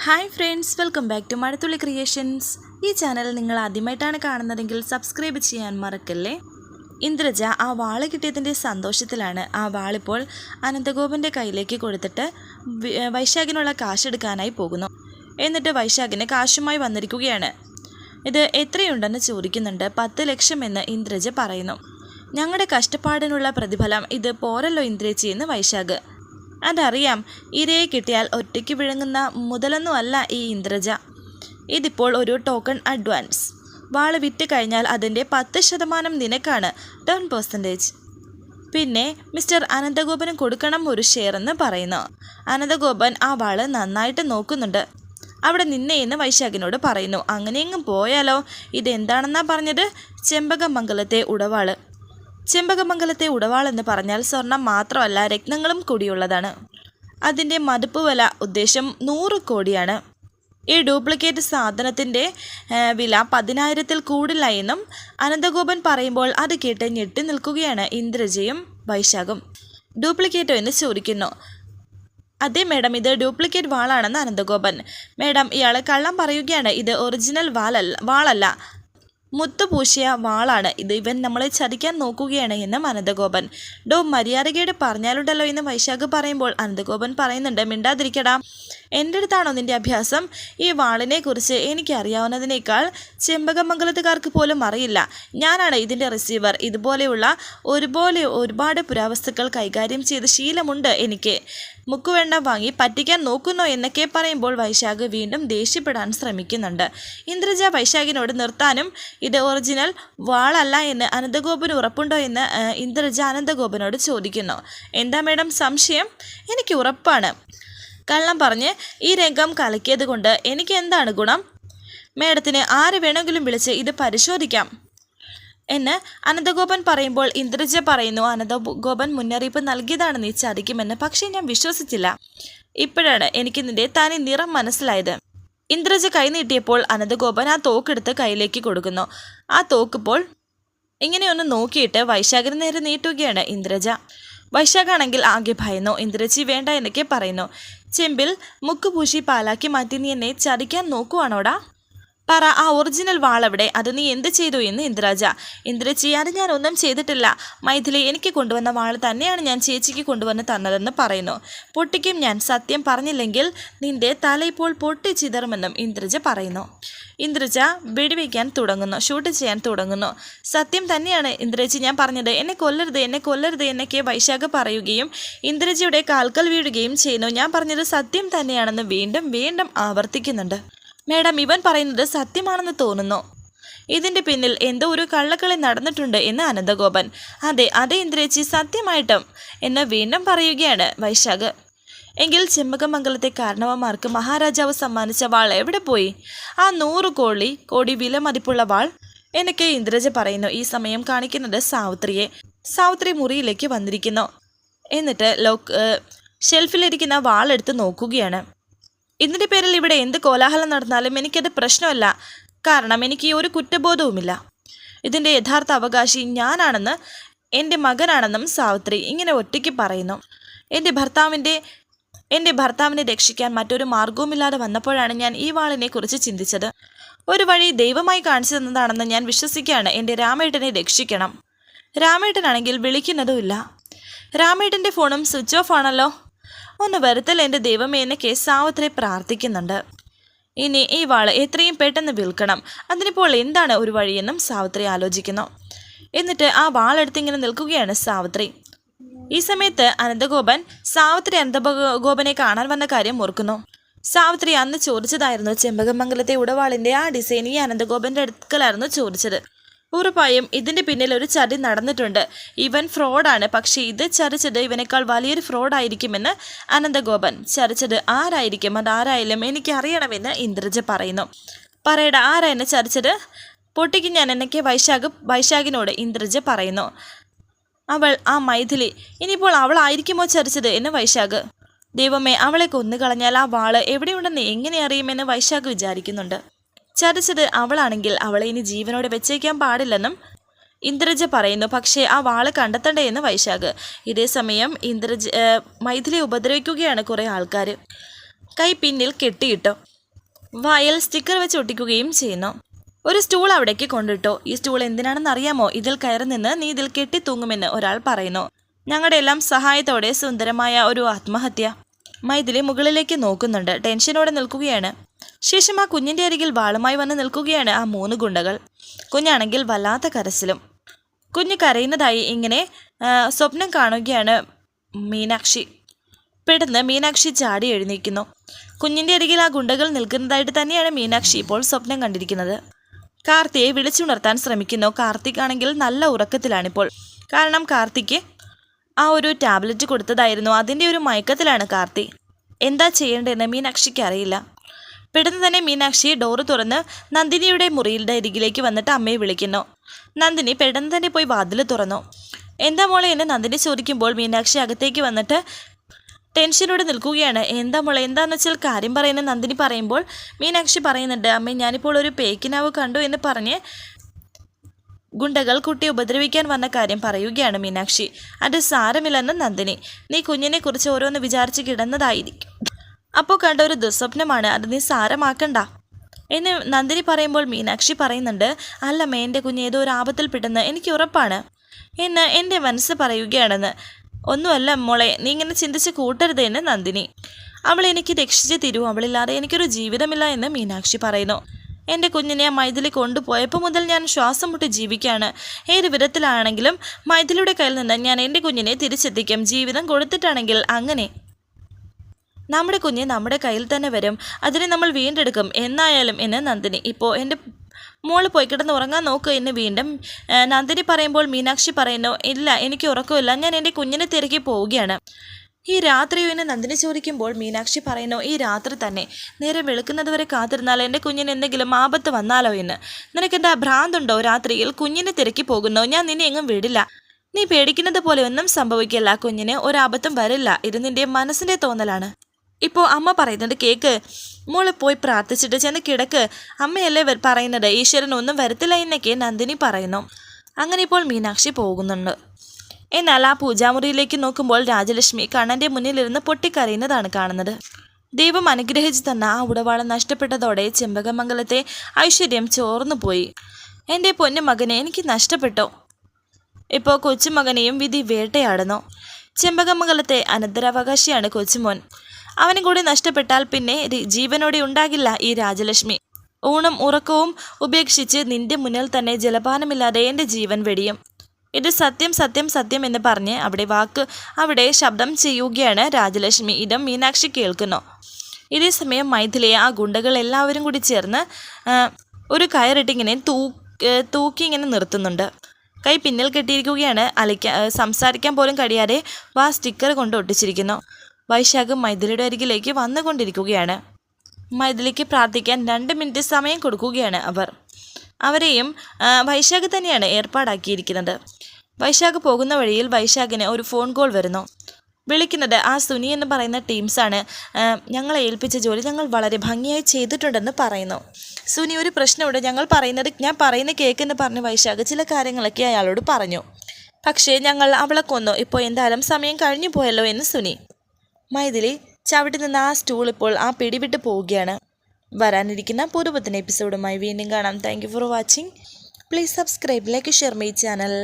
Hi friends welcome back to Mazhathulli creations ഈ channel നിങ്ങൾ ആദ്യമായിട്ടാണ് കാണുന്നതെങ്കിൽ സബ്സ്ക്രൈബ് ചെയ്യാൻ മറക്കല്ലേ? ഇന്ദ്രജ ആ വാൾ കിട്ടിയതിന്റെ സന്തോഷത്തിലാണ് ആ വാളിപ്പോൾ അനന്തഗോപന്റെ കയ്യിലേക്ക് കൊടുത്തിട്ട് വൈശാഖിനുള്ള കാശെടുക്കാനായി പോകുന്നു. എന്നിട്ട് വൈശാഖിന് കാശുമായി വന്നിരിക്കുകയാണ്. ഇത് എത്രയുണ്ടെന്ന് ചോദിക്കുന്നുണ്ട് പത്ത് ലക്ഷം എന്ന് ഇന്ദ്രജ പറയുന്നു. ഞങ്ങളുടെ കഷ്ടപ്പാടിനുള്ള പ്രതിഫലം ഇത് പോരല്ലോ ഇന്ദ്രജി എന്ന് വൈശാഖ്. അതറിയാം. ഇരയെ കിട്ടിയാൽ ഒറ്റയ്ക്ക് വിഴുങ്ങുന്ന മുതലൊന്നുമല്ല ഈ ഇന്ദ്രജ. ഇതിപ്പോൾ ഒരു ടോക്കൺ അഡ്വാൻസ് വാൾ വിറ്റ് കഴിഞ്ഞാൽ അതിന്റെ പത്ത് ശതമാനം നിനക്കാണ്. ടെൻ പെർസെന്റേജ് പിന്നെ മിസ്റ്റർ അനന്തഗോപന് കൊടുക്കണം ഒരു ഷെയർ എന്ന് പറയുന്നു. അനന്തഗോപൻ ആ വാൾ നന്നായിട്ട് നോക്കുന്നുണ്ട്. അവിടെ നിന്നേ എന്ന് വൈശാഖിനോട് പറയുന്നു. അങ്ങനെയെങ്ങും പോയാലോ? ഇതെന്താണെന്നാ പറഞ്ഞത്? ചെമ്പകമംഗലത്തെ ഉടവാൾ. ചെമ്പകമംഗലത്തെ ഉടവാൾ എന്ന് പറഞ്ഞാൽ സ്വർണം മാത്രമല്ല രത്നങ്ങളും കൂടിയുള്ളതാണ്. അതിന്റെ മതിപ്പ് വില ഉദ്ദേശം നൂറ് കോടിയാണ്. ഈ ഡ്യൂപ്ലിക്കേറ്റ് സാധനത്തിന്റെ വില പതിനായിരത്തിൽ കൂടില്ല എന്നും അനന്തഗോപൻ പറയുമ്പോൾ അത് കേട്ട് ഞെട്ടി നിൽക്കുകയാണ് ഇന്ദ്രജയും വൈശാഖും. ഡ്യൂപ്ലിക്കേറ്റോ എന്ന് ചോദിക്കുന്നു. അതെ മേഡം ഇത് ഡ്യൂപ്ലിക്കേറ്റ് വാളാണെന്ന് അനന്തഗോപൻ. മേഡം ഇയാൾ കള്ളം പറയുകയാണ്. ഇത് ഒറിജിനൽ വാളല്ല വാളല്ല. മുത്തുപൂശിയ വാളാണ്. ഇത് ഇവൻ നമ്മളെ ചതിക്കാൻ നോക്കുകയാണ് എന്ന് അനന്തഗോപൻ. ഡോ മര്യാദകേട് പറഞ്ഞാലുണ്ടല്ലോ എന്ന് വൈശാഖ് പറയുമ്പോൾ അനന്തഗോപൻ പറയുന്നുണ്ട് മിണ്ടാതിരിക്കടാ. എന്റെ അടുത്താണോ നിന്റെ അഭ്യാസം? ഈ വാളിനെക്കുറിച്ച് എനിക്കറിയാവുന്നതിനേക്കാൾ ചെമ്പകമംഗലത്തുകാർക്ക് പോലും അറിയില്ല. ഞാനാണ് ഇതിന്റെ റിസീവർ ഇതുപോലെയുള്ള ഒരുപോലെ ഒരുപാട് പുരാവസ്തുക്കൾ കൈകാര്യം ചെയ്ത ശീലമുണ്ട് എനിക്ക്. മുക്കുവെണ്ണ വാങ്ങി പറ്റിക്കാൻ നോക്കുന്നോ എന്നൊക്കെ പറയുമ്പോൾ വൈശാഖ് വീണ്ടും ദേഷ്യപ്പെടാൻ ശ്രമിക്കുന്നുണ്ട്. ഇന്ദ്രജ വൈശാഖിനോട് നിർത്താനും ഇത് ഒറിജിനൽ വാളല്ല എന്ന് അനന്തഗോപന് ഉറപ്പുണ്ടോ എന്ന് ഇന്ദ്രജ അനന്തഗോപനോട് ചോദിക്കുന്നു. എന്താ മേഡം സംശയം? എനിക്ക് ഉറപ്പാണ്. കള്ളം പറഞ്ഞ് ഈ രംഗം കലക്കിയത് കൊണ്ട് എനിക്ക് എന്താണ് ഗുണം? മേഡത്തിന് ആരെ വേണമെങ്കിലും വിളിച്ച് ഇത് പരിശോധിക്കാം. എന്ന് അനന്തഗോപൻ പറയുമ്പോൾ ഇന്ദ്രജ പറയുന്നു അനന്തഗോപൻ മുന്നറിയിപ്പ് നൽകിയതാണ് നീ ചതിക്കുമെന്ന്. പക്ഷേ ഞാൻ വിശ്വസിച്ചില്ല. ഇപ്പോഴാണ് എനിക്ക് നിന്റെ തനി നിറം മനസ്സിലായത്. ഇന്ദ്രജ കൈനീട്ടിയപ്പോൾ അനന്തഗോപൻ ആ തോക്കെടുത്ത് കയ്യിലേക്ക് കൊടുക്കുന്നു. ആ തോക്കിപ്പോൾ ഇങ്ങനെയൊന്ന് നോക്കിയിട്ട് വൈശാഖിന് നേരെ നീട്ടുകയാണ് ഇന്ദ്രജ. വൈശാഖാണെങ്കിൽ ആകെ ഭയന്നു ഇന്ദ്രജി വേണ്ട എന്നൊക്കെ പറയുന്നു. ചെമ്പിൽ മുക്കുപൂശി പാലാക്കി മാറ്റി നീ എന്നെ ചതിക്കാൻ നോക്കുവാണോടാ? പറ ആ ഒറിജിനൽ വാളവിടെ? അത് നീ എന്ത് ചെയ്തു എന്ന് ഇന്ദ്രജ. ഇന്ദ്രജി അത് ഞാൻ ഒന്നും ചെയ്തിട്ടില്ല. മൈഥിലി എനിക്ക് കൊണ്ടുവന്ന വാൾ തന്നെയാണ് ഞാൻ ചേച്ചിക്ക് കൊണ്ടുവന്ന് തന്നതെന്ന് പറയുന്നു. പൊട്ടിക്കും ഞാൻ സത്യം പറഞ്ഞില്ലെങ്കിൽ നിന്റെ തല ഇപ്പോൾ പൊട്ടിച്ചിതറുമെന്നും ഇന്ദ്രജ പറയുന്നു. ഇന്ദ്രജ വെടിവെക്കാൻ തുടങ്ങുന്നു ഷൂട്ട് ചെയ്യാൻ തുടങ്ങുന്നു. സത്യം തന്നെയാണ് ഇന്ദ്രജി ഞാൻ പറഞ്ഞത്. എന്നെ കൊല്ലരുത് എന്നെ കൊല്ലരുത് എന്നൊക്കെ വൈശാഖ പറയുകയും ഇന്ദ്രജിയുടെ കാൽക്കൽ വീഴുകയും ചെയ്യുന്നു. ഞാൻ പറഞ്ഞത് സത്യം തന്നെയാണെന്ന് വീണ്ടും വീണ്ടും ആവർത്തിക്കുന്നുണ്ട്. മേഡം ഇവൻ പറയുന്നത് സത്യമാണെന്ന് തോന്നുന്നു. ഇതിന്റെ പിന്നിൽ എന്തോ ഒരു കള്ളക്കളി നടന്നിട്ടുണ്ട് എന്ന് അനന്തഗോപൻ. അതെ അതെ ഇന്ദ്രേച്ചി സത്യമായിട്ടും എന്ന് വീണ്ടും പറയുകയാണ് വൈശാഖ്. എങ്കിൽ ചെമ്പകമംഗലത്തെ കാരണവന്മാർക്ക് മഹാരാജാവ് സമ്മാനിച്ച വാൾ എവിടെ പോയി? ആ നൂറ് കോടി കോടി വില മതിപ്പുള്ള വാൾ? എന്നൊക്കെ ഇന്ദ്രജ പറയുന്നു. ഈ സമയം കാണിക്കുന്നത് സാവിത്രിയെ. സാവിത്രി മുറിയിലേക്ക് വന്നിരിക്കുന്നു. എന്നിട്ട് ലോക്ക് ഷെൽഫിലിരിക്കുന്ന വാളെടുത്ത് നോക്കുകയാണ്. ഇതിന്റെ പേരിൽ ഇവിടെ എന്ത് കോലാഹലം നടന്നാലും എനിക്കത് പ്രശ്നമല്ല. കാരണം എനിക്ക് ഒരു കുറ്റബോധവുമില്ല. ഇതിന്റെ യഥാർത്ഥ അവകാശി ഞാനാണെന്ന് എന്റെ മകനാണെന്നും സാവിത്രി ഇങ്ങനെ ഒറ്റയ്ക്ക് പറയുന്നു. എന്റെ ഭർത്താവിന്റെ എന്റെ ഭർത്താവിനെ രക്ഷിക്കാൻ മറ്റൊരു മാർഗവുമില്ലാതെ വന്നപ്പോഴാണ് ഞാൻ ഈ വാളിനെ കുറിച്ച് ചിന്തിച്ചത്. ഒരു വഴി ദൈവമായി കാണിച്ചു തന്നതാണെന്ന് ഞാൻ വിശ്വസിക്കുകയാണ്. എന്റെ രാമേട്ടനെ രക്ഷിക്കണം. രാമേട്ടനാണെങ്കിൽ വിളിക്കുന്നതുമില്ല. രാമേട്ടന്റെ ഫോണും സ്വിച്ച് ഓഫ് ആണല്ലോ. ഒന്ന് വരുത്തൽ എന്റെ ദൈവമേ കേസ് സാവത്രി പ്രാർത്ഥിക്കുന്നുണ്ട്. ഇനി ഈ വാൾ എത്രയും പെട്ടെന്ന് വിൽക്കണം. അതിനിപ്പോൾ എന്താണ് ഒരു വഴിയെന്നും സാവിത്രി ആലോചിക്കുന്നു. എന്നിട്ട് ആ വാളെടുത്ത് ഇങ്ങനെ നിൽക്കുകയാണ് സാവിത്രി. ഈ സമയത്ത് അനന്തഗോപൻ സാവിത്രി അനന്തഗോപനെ കാണാൻ വന്ന കാര്യം ഓർക്കുന്നു. സാവിത്രി അന്ന് ചോദിച്ചതായിരുന്നു ചെമ്പകമംഗലത്തെ ഉടവാളിന്റെ ആ ഡിസൈൻ ഈ അനന്തഗോപന്റെ അടുക്കലായിരുന്നു ചോദിച്ചത്. ഉറപ്പായും ഇതിന്റെ പിന്നിൽ ഒരു ചതി നടന്നിട്ടുണ്ട്. ഇവൻ ഫ്രോഡാണ്. പക്ഷേ ഇത് ചതിച്ചത് ഇവനേക്കാൾ വലിയൊരു ഫ്രോഡായിരിക്കുമെന്ന് അനന്തഗോപൻ. ചതിച്ചത് ആരായിരിക്കും? അതാരായാലും എനിക്ക് അറിയണമെന്ന് ഇന്ദ്രജ പറയുന്നു. പറയട ആരാ എന്നെ ചതിച്ചത്? പൊട്ടിക്ക് ഞാൻ എന്നൊക്കെ വൈശാഖ് വൈശാഖിനോട് ഇന്ദ്രജ പറയുന്നു. അവൾ ആ മൈഥിലി ഇനിയിപ്പോൾ അവളായിരിക്കുമോ ചതിച്ചത് എന്ന് വൈശാഖ്. ദൈവമേ അവളെ കൊന്നുകളഞ്ഞാൽ ആ വാൾ എവിടെയുണ്ടെന്ന് എങ്ങനെ അറിയുമെന്ന് വൈശാഖ് വിചാരിക്കുന്നുണ്ട്. ചതിച്ചത് അവളാണെങ്കിൽ അവളെ ഇനി ജീവനോടെ വെച്ചേക്കാൻ പാടില്ലെന്നും ഇന്ദ്രജ പറയുന്നു. പക്ഷേ ആ വാൾ കണ്ടെത്തണ്ടേ എന്ന് വൈശാഖ്. ഇതേ സമയം ഇന്ദ്രജ മൈഥിലി ഉപദ്രവിക്കുകയാണ് കുറേ ആൾക്കാർ കൈ പിന്നിൽ കെട്ടിയിട്ടു വായിൽ സ്റ്റിക്കർ വെച്ച് ഒട്ടിക്കുകയും ചെയ്യുന്നു. ഒരു സ്റ്റൂൾ അവിടേക്ക് കൊണ്ടിട്ടോ. ഈ സ്റ്റൂൾ എന്തിനാണെന്ന് അറിയാമോ? ഇതിൽ കയറി നിന്ന് നീ ഇതിൽ കെട്ടി തൂങ്ങുമെന്ന് ഒരാൾ പറയുന്നു. ഞങ്ങളുടെ എല്ലാം സഹായത്തോടെ സുന്ദരമായ ഒരു ആത്മഹത്യ. മൈഥിലി മുകളിലേക്ക് നോക്കുന്നുണ്ട്. ടെൻഷനോടെ നിൽക്കുകയാണ്. ശേഷം ആ കുഞ്ഞിന്റെ അരികിൽ വാളുമായി വന്ന് നിൽക്കുകയാണ് ആ മൂന്ന് ഗുണ്ടകൾ. കുഞ്ഞാണെങ്കിൽ വല്ലാത്ത കരച്ചിലും. കുഞ്ഞ് കരയുന്നതായി ഇങ്ങനെ സ്വപ്നം കാണുകയാണ് മീനാക്ഷി. പെട്ടെന്ന് മീനാക്ഷി ചാടി എഴുന്നേക്കുന്നു കുഞ്ഞിന്റെ അരികിൽ ആ ഗുണ്ടകൾ നിൽക്കുന്നതായിട്ട് തന്നെയാണ് മീനാക്ഷി ഇപ്പോൾ സ്വപ്നം കണ്ടിരിക്കുന്നത്. കാർത്തിയെ വിളിച്ചുണർത്താൻ ശ്രമിക്കുന്നു. കാർത്തിക് ആണെങ്കിൽ നല്ല ഉറക്കത്തിലാണിപ്പോൾ. കാരണം കാർത്തിക്ക് ആ ഒരു ടാബ്ലറ്റ് കൊടുത്തതായിരുന്നു. അതിന്റെ ഒരു മയക്കത്തിലാണ് കാർത്തി. എന്താ ചെയ്യേണ്ടതെന്ന് മീനാക്ഷിക്ക് അറിയില്ല. പെട്ടെന്ന് തന്നെ മീനാക്ഷി ഡോറ് തുറന്ന് നന്ദിനിയുടെ മുറിയുടെ അരികിലേക്ക് വന്നിട്ട് അമ്മയെ വിളിക്കുന്നു. നന്ദിനി പെട്ടെന്ന് തന്നെ പോയി വാതിൽ തുറന്നു. എന്താ മോളെ? എന്ന് നന്ദിനി ചോദിക്കുമ്പോൾ മീനാക്ഷി അകത്തേക്ക് വന്നിട്ട് ടെൻഷനോടെ നിൽക്കുകയാണ്. എന്താ മോളെ? എന്താണെന്ന് വെച്ചാൽ കാര്യം പറയുന്ന നന്ദിനി പറയുമ്പോൾ മീനാക്ഷി പറയുന്നുണ്ട് അമ്മേ ഞാനിപ്പോൾ ഒരു പേക്കിനാവ് കണ്ടു എന്ന് പറഞ്ഞ് ഗുണ്ടകൾ കുട്ടിയെ ഉപദ്രവിക്കാൻ വന്ന കാര്യം പറയുകയാണ് മീനാക്ഷി. അത് സാരമില്ലെന്ന് നന്ദിനി. നീ കുഞ്ഞിനെക്കുറിച്ച് ഓരോന്ന് വിചാരിച്ച് കിടന്നതായിരിക്കും. അപ്പോൾ കണ്ട ഒരു ദുസ്വപ്നമാണ്. അത് നീ സാരമാക്കണ്ട. എന്ന് നന്ദിനി പറയുമ്പോൾ മീനാക്ഷി പറയുന്നുണ്ട് അല്ലമ്മ എന്റെ കുഞ്ഞ് ഏതോ ഒരു ആപത്തിൽ പെട്ടെന്ന് എനിക്ക് ഉറപ്പാണ്. എന്ന് എന്റെ മനസ്സ് പറയുകയാണെന്ന്. ഒന്നുമല്ല മോളെ നീ ഇങ്ങനെ ചിന്തിച്ച് കൂട്ടരുത് എന്ന് നന്ദിനി. അവൾ എനിക്ക് രക്ഷിച്ച് തരൂ. അവളില്ലാതെ എനിക്കൊരു ജീവിതമില്ല എന്ന് മീനാക്ഷി പറയുന്നു. എന്റെ കുഞ്ഞിനെ മൈഥിലി കൊണ്ടുപോയപ്പോൾ മുതൽ ഞാൻ ശ്വാസം മുട്ടി ജീവിക്കുകയാണ്. ഏത് വിധത്തിലാണെങ്കിലും മൈഥിലിയുടെ കയ്യിൽ നിന്ന് ഞാൻ എന്റെ കുഞ്ഞിനെ തിരിച്ചെത്തിക്കും. ജീവിതം കൊടുത്തിട്ടാണെങ്കിൽ അങ്ങനെ നമ്മുടെ കുഞ്ഞ് നമ്മുടെ കയ്യിൽ തന്നെ വരും. അതിനെ നമ്മൾ വീണ്ടെടുക്കും. എന്നായാലും എന്ന് നന്ദിനി. ഇപ്പോൾ എന്റെ മോൾ പോയി കിടന്ന് ഉറങ്ങാൻ നോക്ക് എന്ന് വീണ്ടും. നന്ദിനി പറയുമ്പോൾ മീനാക്ഷി പറയുന്നു ഇല്ല എനിക്ക് ഉറക്കമില്ല. ഞാൻ എന്റെ കുഞ്ഞിനെ തിരക്കി പോവുകയാണ്. ഈ രാത്രിയോ എന്ന് നന്ദിനി ചോദിക്കുമ്പോൾ മീനാക്ഷി പറയുന്നു ഈ രാത്രി തന്നെ. നേരെ വെളുക്കുന്നതുവരെ കാത്തിരുന്നാൽ എന്റെ കുഞ്ഞിന് എന്തെങ്കിലും ആപത്ത് വന്നാലോ എന്ന്? നിനക്കെന്താ ഭ്രാന്തുണ്ടോ രാത്രിയിൽ? കുഞ്ഞിനെ തിരക്കി പോകുന്നോ. ഞാൻ നിന്നെ എങ്ങും വിടില്ല. നീ പേടിക്കുന്നത് പോലെ ഒന്നും സംഭവിക്കില്ല. കുഞ്ഞിന് ഒരാപത്തും വരില്ല. ഇത് നിന്റെ മനസ്സിന്റെ തോന്നലാണ്. ഇപ്പോൾ അമ്മ പറയുന്നുണ്ട് കേക്ക് മോൾ പോയി പ്രാർത്ഥിച്ചിട്ട് ചെന്ന് കിടക്ക്. അമ്മയല്ലേ പറയുന്നത്. ഈശ്വരൻ ഒന്നും വരത്തില്ല എന്നൊക്കെ നന്ദിനി പറയുന്നു. അങ്ങനെ ഇപ്പോൾ മീനാക്ഷി പോകുന്നുണ്ട്. എന്നാൽ ആ പൂജാമുറിയിലേക്ക് നോക്കുമ്പോൾ രാജലക്ഷ്മി കണ്ണന്റെ മുന്നിലിരുന്ന് പൊട്ടിക്കരയുന്നതാണ് കാണുന്നത്. ദൈവം അനുഗ്രഹിച്ചു തന്ന ആ ഉടവാളം നഷ്ടപ്പെട്ടതോടെ ചെമ്പകമംഗലത്തെ ഐശ്വര്യം ചോർന്നു പോയി. എന്റെ പൊന്നു മകനെ എനിക്ക് നഷ്ടപ്പെട്ടു. ഇപ്പോൾ കൊച്ചുമകനെയും വിധി വേട്ടയാടുന്നു. ചെമ്പകമംഗലത്തെ അനന്തരാവകാശിയാണ് കൊച്ചുമോൻ. അവനും കൂടി നഷ്ടപ്പെട്ടാൽ പിന്നെ ജീവനോടെ ഉണ്ടാകില്ല ഈ രാജലക്ഷ്മി. ഊണും ഉറക്കവും ഉപേക്ഷിച്ച് നിന്റെ മുന്നിൽ തന്നെ ജലപാനമില്ലാതെ എന്റെ ജീവൻ വെടിയും. ഇത് സത്യം സത്യം സത്യം എന്ന് പറഞ്ഞ് അവിടെ വാക്ക് അവിടെ ശബ്ദം ചെയ്യുകയാണ് രാജലക്ഷ്മി. ഇതും മീനാക്ഷി കേൾക്കുന്നു. ഇതേ സമയം മൈഥിലിയെ ആ ഗുണ്ടകൾ എല്ലാവരും കൂടി ചേർന്ന് ഒരു കയറിട്ടിങ്ങനെ തൂ തൂക്കി ഇങ്ങനെ നിർത്തുന്നുണ്ട്. കൈ പിന്നിൽ കെട്ടിയിരിക്കുകയാണ് അലയ്ക്ക സംസാരിക്കാൻ പോലും കഴിയാതെ വാ സ്റ്റിക്കർ കൊണ്ട് ഒട്ടിച്ചിരിക്കുന്നു. വൈശാഖ് മൈഥിലിയുടെ അരികിലേക്ക് വന്നുകൊണ്ടിരിക്കുകയാണ്. മൈഥിലിക്ക് പ്രാർത്ഥിക്കാൻ രണ്ട് മിനിറ്റ് സമയം കൊടുക്കുകയാണ് അവർ. അവരെയും വൈശാഖ് തന്നെയാണ് ഏർപ്പാടാക്കിയിരിക്കുന്നത്. വൈശാഖ് പോകുന്ന വഴിയിൽ വൈശാഖിന് ഒരു ഫോൺ കോൾ വരുന്നു. വിളിക്കുന്നത് ആ സുനി എന്ന് പറയുന്ന ടീംസാണ് ഞങ്ങളെ ഏൽപ്പിച്ച ജോലി ഞങ്ങൾ വളരെ ഭംഗിയായി ചെയ്തിട്ടുണ്ടെന്ന് പറയുന്നു. സുനി ഒരു പ്രശ്നമുണ്ട്. ഞങ്ങൾ പറയുന്നത് ഞാൻ പറയുന്ന കേക്കെന്ന് പറഞ്ഞ് വൈശാഖ് ചില കാര്യങ്ങളൊക്കെ അയാളോട് പറഞ്ഞു. പക്ഷേ ഞങ്ങൾ അവളെ കൊന്നു. ഇപ്പോൾ എന്തായാലും സമയം കഴിഞ്ഞു പോയല്ലോ എന്ന് സുനി. മൈഥിലി ചവിട്ടി നിന്ന് ആ സ്റ്റൂൾ ഇപ്പോൾ ആ പിടിവിട്ട് പോവുകയാണ്. വരാനിരിക്കുന്ന പൂർവത്തിന് എപ്പിസോഡുമായി വീണ്ടും കാണാം. Thank for watching please subscribe like share my channel